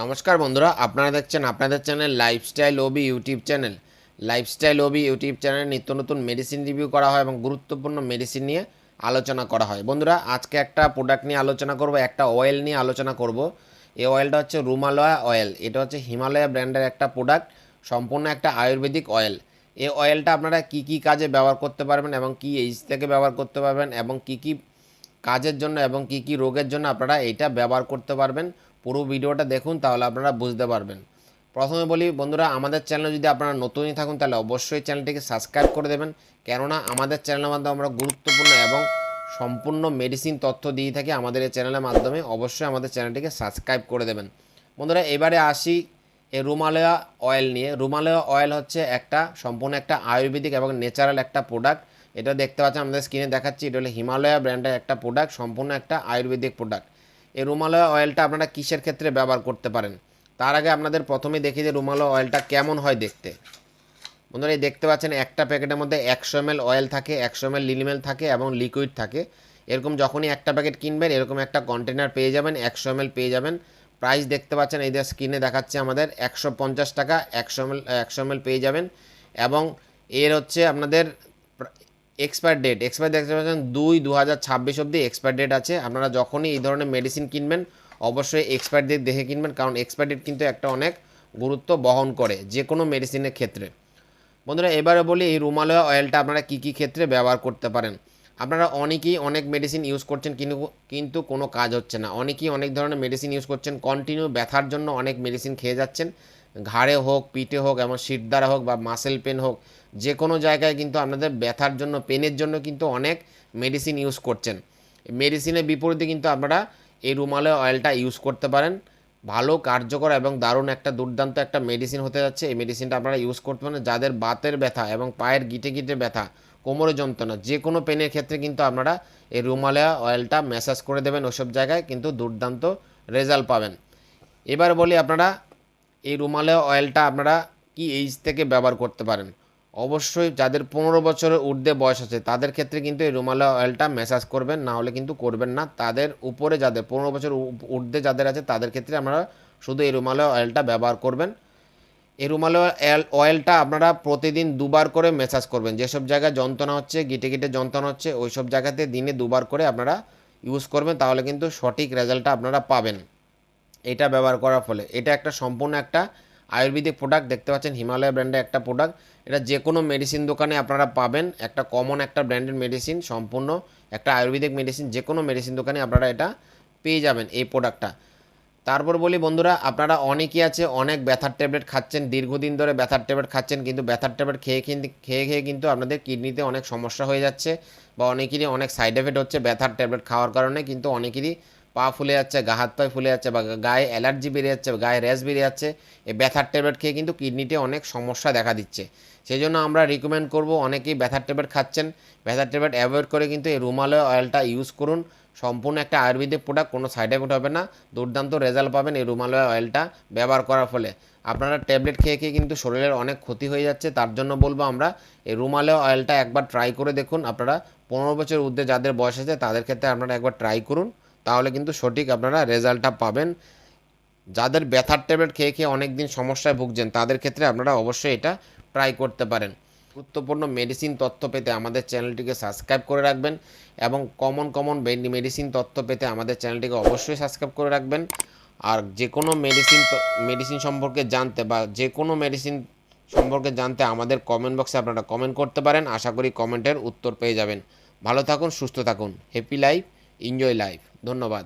নমস্কার বন্ধুরা, আপনারা দেখছেন আপনাদের channel lifestyle OB YouTube channel lifestyle OB YouTube চ্যানেলে নিত্য নতুন মেডিসিন রিভিউ করা হয় এবং গুরুত্বপূর্ণ মেডিসিন নিয়ে আলোচনা করা হয়। বন্ধুরা, আজকে একটা প্রোডাক্ট নিয়ে আলোচনা করব, একটা অয়েল নিয়ে আলোচনা করব। এই অয়েলটা হচ্ছে রুমালয়া অয়েল এটা হচ্ছে হিমালয়া ব্র্যান্ডের একটা প্রোডাক্ট সম্পূর্ণ একটা আয়ুর্বেদিক অয়েল এই অয়েলটা আপনারা কি কি কাজে ব্যবহার করতে পারবেন এবং কি এইজ থেকে ব্যবহার করতে পারবেন এবং কি কি কাজের জন্য এবং কি কি রোগের জন্য আপনারা এটা ব্যবহার করতে পারবেন। পুরো ভিডিওটা দেখুন, তাহলে আপনারা বুঝতে পারবেন। প্রথমে বলি, বন্ধুরা, আমাদের চ্যানেলে যদি আপনারা নতুনই থাকুন, তাহলে অবশ্যই চ্যানেলটিকে সাবস্ক্রাইব করে দেবেন। কেননা, আমাদের চ্যানেলের মাধ্যমে আমরা গুরুত্বপূর্ণ এবং সম্পূর্ণ মেডিসিন তথ্য দিয়ে থাকি আমাদের এই চ্যানেলের মাধ্যমে, অবশ্যই আমাদের চ্যানেলটিকে সাবস্ক্রাইব করে দেবেন। বন্ধুরা, এবারে আসি এই রুমালয়া অয়েল নিয়ে। রুমালয়া অয়েল হচ্ছে একটা, সম্পূর্ণ একটা আয়ুর্বেদিক এবং ন্যাচারাল একটা প্রোডাক্ট এটা দেখতে পাচ্ছেন, আমাদের স্ক্রিনে দেখাচ্ছি, এটা হলো হিমালয়া ব্র্যান্ডের একটা প্রোডাক্ট সম্পূর্ণ একটা আয়ুর্বেদিক প্রোডাক্ট এই রুমালয়া অয়েলটা আপনারা কিসের ক্ষেত্রে ব্যবহার করতে পারেন? তার আগে আপনাদের প্রথমে দেখি যে রুমালয়া অয়েলটা কেমন হয় দেখতে। বন্ধুরা, এই দেখতে পাচ্ছেন একটা প্যাকেটের মধ্যে একশো এম অয়েল থাকে, একশো এম লিলিমেল থাকে এবং লিকুইড থাকে। এরকম যখনই একটা প্যাকেট কিনবেন, এরকম একটা কন্টেনার পেয়ে যাবেন, একশো এম পেয়ে যাবেন। প্রাইস দেখতে পাচ্ছেন, এই যে স্ক্রিনে দেখাচ্ছে আমাদের, একশো পঞ্চাশ টাকা, একশো এম একশো এম পেয়ে যাবেন। এবং এর হচ্ছে আপনাদের এক্সপায়ার ডেট এক্সপায়ার দেখতে পাচ্ছেন দুই দু হাজার ছাব্বিশ অবধি এক্সপায়ার ডেট আছে। আপনারা যখনই এই ধরনের মেডিসিন কিনবেন, অবশ্যই এক্সপায়ার ডেট দেখে কিনবেন, কারণ এক্সপায়ার ডেট কিন্তু একটা অনেক গুরুত্ব বহন করে যে কোনো মেডিসিনের ক্ষেত্রে। বন্ধুরা, এবারে বলি, এই রুমালয়া অয়েলটা আপনারা কী কী ক্ষেত্রে ব্যবহার করতে পারেন? আপনারা অনেকেই অনেক মেডিসিন ইউজ করছেন, কিন্তু কিন্তু কোনো কাজ হচ্ছে না। অনেকেই অনেক ধরনের মেডিসিন ইউজ করছেন কন্টিনিউ ব্যথার জন্য অনেক মেডিসিন খেয়ে যাচ্ছেন। ঘাড়ে হোক, পিঠে হোক এবং শির দ্বারা হোক বা মাসেল পেন হোক যে কোনো জায়গায় কিন্তু আপনাদের ব্যথার জন্য, পেনের জন্য কিন্তু অনেক মেডিসিন ইউজ করছেন। মেডিসিনের বিপরীতে কিন্তু আপনারা এই রুমালয় অয়েলটা ইউজ করতে পারেন। ভালো, কার্যকর এবং দারুণ একটা দুর্দান্ত একটা মেডিসিন হতে যাচ্ছে। এই মেডিসিনটা আপনারা ইউজ করতে পারেন। যাদের বাতের ব্যথা এবং পায়ের গিটে গিটে ব্যথা, কোমরে যন্ত্রণা, যে কোনো পেনের ক্ষেত্রে কিন্তু আপনারা এই রুমালয়া অয়েলটা ম্যাসাজ করে দেবেন ওসব জায়গায় কিন্তু দুর্দান্ত রেজাল্ট পাবেন। এবার বলি আপনারা এই রুমালয়া অয়েলটা আপনারা কি এইজ থেকে ব্যবহার করতে পারেন? অবশ্যই যাদের পনেরো বছরের ঊর্ধ্বে বয়স আছে, তাদের ক্ষেত্রে কিন্তু এই রুমালয়া অয়েলটা ম্যাসাজ করবেন, না হলে কিন্তু করবেন না। তাদের উপরে যাদের পনেরো বছর ঊর্ধ্বে যাদের আছে, তাদের ক্ষেত্রে আপনারা শুধু এই রুমালয়া অয়েলটা ব্যবহার করবেন। এই অয়েল অয়েলটা আপনারা প্রতিদিন দুবার করে ম্যাসাজ করবেন। যেসব জায়গায় যন্ত্রণা হচ্ছে, গিটে গিটে যন্ত্রণা হচ্ছে ওই সব জায়গাতে দিনে দুবার করে আপনারা ইউজ করবেন, তাহলে কিন্তু সঠিক রেজাল্টটা আপনারা পাবেন। এটা ব্যবহার করার ফলে। এটা একটা সম্পূর্ণ একটা আয়ুর্বেদিক প্রোডাক্ট দেখতে পাচ্ছেন হিমালয় ব্র্যান্ডের একটা প্রোডাক্ট এটা যে কোনো মেডিসিন দোকানে আপনারা পাবেন, একটা কমন একটা ব্র্যান্ডের মেডিসিন সম্পূর্ণ একটা আয়ুর্বেদিক মেডিসিন যে কোনো মেডিসিন দোকানে আপনারা এটা পেয়ে যাবেন এই প্রোডাক্টটা তারপর বলি বন্ধুরা, আপনারা অনেকেই আছে, অনেক ব্যথার ট্যাবলেট খাচ্ছেন, দীর্ঘদিন ধরে ব্যথার ট্যাবলেট খাচ্ছেন, কিন্তু ব্যথার ট্যাবলেট খেয়ে খেয়ে খেয়ে কিন্তু আপনাদের কিডনিতে অনেক সমস্যা হয়ে যাচ্ছে বা অনেকেরই অনেক সাইড এফেক্ট হচ্ছে ব্যথার ট্যাবলেট খাওয়ার কারণে, কিন্তু অনেকেরই পা ফুলে যাচ্ছে, গা হাত পায়ে ফুলে যাচ্ছে বা গায়ে অ্যালার্জি বেড়ে যাচ্ছে বা গায়ে র্যাশ বেড়ে যাচ্ছে, এই ব্যথার ট্যাবলেট খেয়ে কিন্তু কিডনিতে অনেক সমস্যা দেখা দিচ্ছে। সেই জন্য আমরা রিকমেন্ড করব অনেকেই ব্যথার ট্যাবলেট খাচ্ছেন। ব্যথার ট্যাবলেট অ্যাভয়েড করে কিন্তু এই রুমালয় অয়েলটা ইউজ করুন। সম্পূর্ণ একটা আয়ুর্বেদিক প্রোডাক্ট কোনো সাইড এফেক্ট হবে না। দুর্দান্ত রেজাল্ট পাবেন এই রুমালয় অয়েলটা ব্যবহার করার ফলে। আপনারা ট্যাবলেট খেয়ে খেয়ে কিন্তু শরীরের অনেক ক্ষতি হয়ে যাচ্ছে, তার জন্য বলব আমরা এই রুমালয় অয়েলটা একবার ট্রাই করে দেখুন। আপনারা পনেরো বছর ঊর্ধ্বে যাদের বয়স আছে, তাদের ক্ষেত্রে আপনারা একবার ট্রাই করুন। তাহলে কিন্তু সঠিক আপনারা রেজাল্টটা পাবেন। যাদের ব্যথার ট্যাবলেট খেয়ে খেয়ে অনেক দিন সমস্যায় ভুগছেন, তাদের ক্ষেত্রে আপনারা অবশ্যই এটা ট্রাই করতে পারেন। গুরুত্বপূর্ণ মেডিসিন তথ্য পেতে আমাদের চ্যানেলটিকে সাবস্ক্রাইব করে রাখবেন এবং কমন কমন মেডিসিন তথ্য পেতে আমাদের চ্যানেলটিকে অবশ্যই সাবস্ক্রাইব করে রাখবেন। আর যে কোনো মেডিসিন মেডিসিন সম্পর্কে জানতে বা যে কোনো মেডিসিন সম্পর্কে জানতে আমাদের কমেন্ট বক্সে আপনারা কমেন্ট করতে পারেন। আশা করি কমেন্টের উত্তর পেয়ে যাবেন। ভালো থাকুন, সুস্থ থাকুন। হ্যাপি লাইফ এনজয় লাইফ ধন্যবাদ